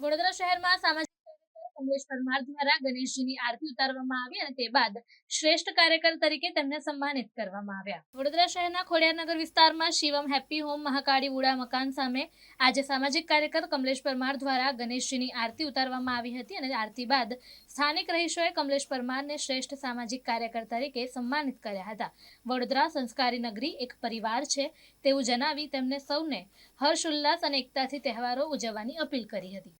વડોદરા શહેરમાં સામાજિક કાર્યકર કમલેશ પરમાર દ્વારા ગણેશજીની આરતી ઉતારવામાં આવી અને તે બાદ શ્રેષ્ઠ કાર્યકર તરીકે તેમને સન્માનિત કરવામાં આવ્યા. વડોદરા શહેરના ખોડિયારનગર વિસ્તારમાં શિવમ હેપી હોમ મહાકાળી ઉડા મકાન સામે આજે સામાજિક કાર્યકર કમલેશ પરમાર દ્વારા ગણેશજીની આરતી ઉતારવામાં આવી હતી અને આરતી બાદ સ્થાનિક રહીશોએ કમલેશ પરમારને શ્રેષ્ઠ સામાજિક કાર્યકર તરીકે સન્માનિત કર્યા હતા. વડોદરા સંસ્કારી નગરી એક પરિવાર છે તેવું જણાવી તેમને સૌને હર્ષ ઉલ્લાસ અને એકતાથી તહેવારો ઉજવવાની અપીલ કરી હતી.